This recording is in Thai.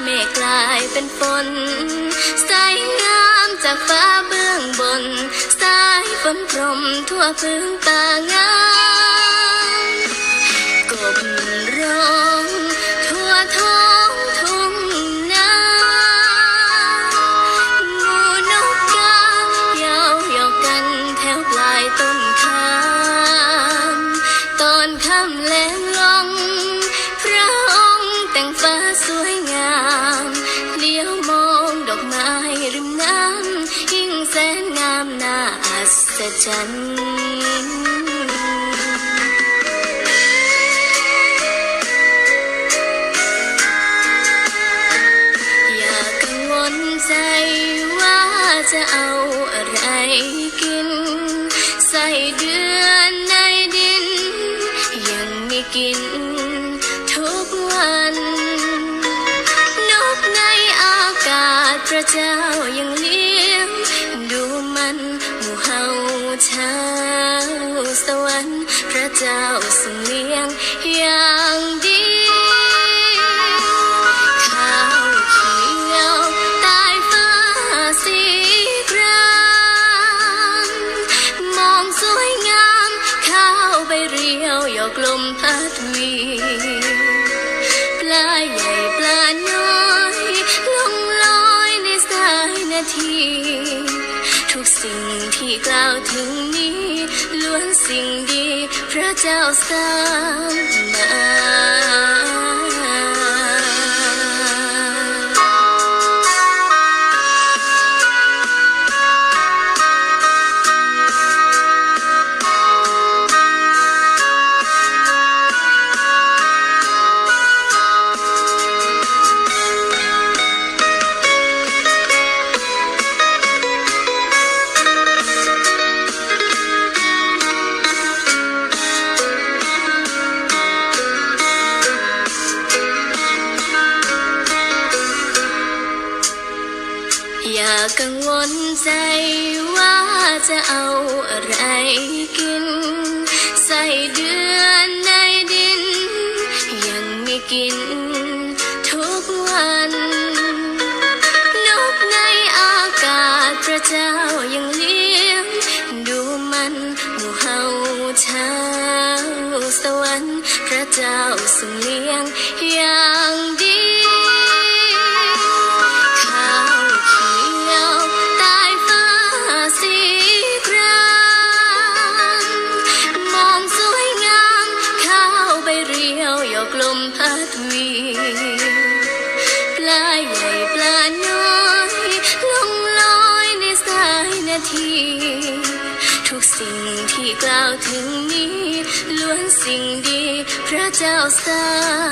เมฆกลายเป็นฝนสายงามจากฟ้าเบื้องบน สายฝนพรมทั่วพื้นป่างามกบร้อง แสนงามน่าอัศจรรย์อย่ากังวลใจว่าจะเอาอะไรกิน ใส่เดือนในดิน ยังไมีกิน ทุกวัน นกในอากาศพระเจ้ายังเลี้ย สวรรค์ พระเจ้าทรงเลี้ยงอย่างดีข้าวเขียวใต้ฟ้าสีครามมองสวยงามข้าวใบเรียวหยอกลมพัดวีปลาใหญ่ปลาน้อยลงลอยในสายนาที ทุกสิ่งที่กล่าวถึงนี้ล้วนสิ่งดี พระเจ้าสร้างมาากังวลใจว่าจะเอาอะไรกิน ใส่เดือนในดิน ยังไมีกินทุกวัน นกในอากาศพระเจ้ายังเลี้ยง ดูมันหมู่เฮาชาวสวรรค์พระเจ้าทรงเลี้ยง อกลมพัดวีปลาใหญ่ปลาน้อยลงลอยในสายนาที ทุกสิ่งที่กล่าวถึงนี้ล้วนสิ่งดีพระเจ้าสร้าง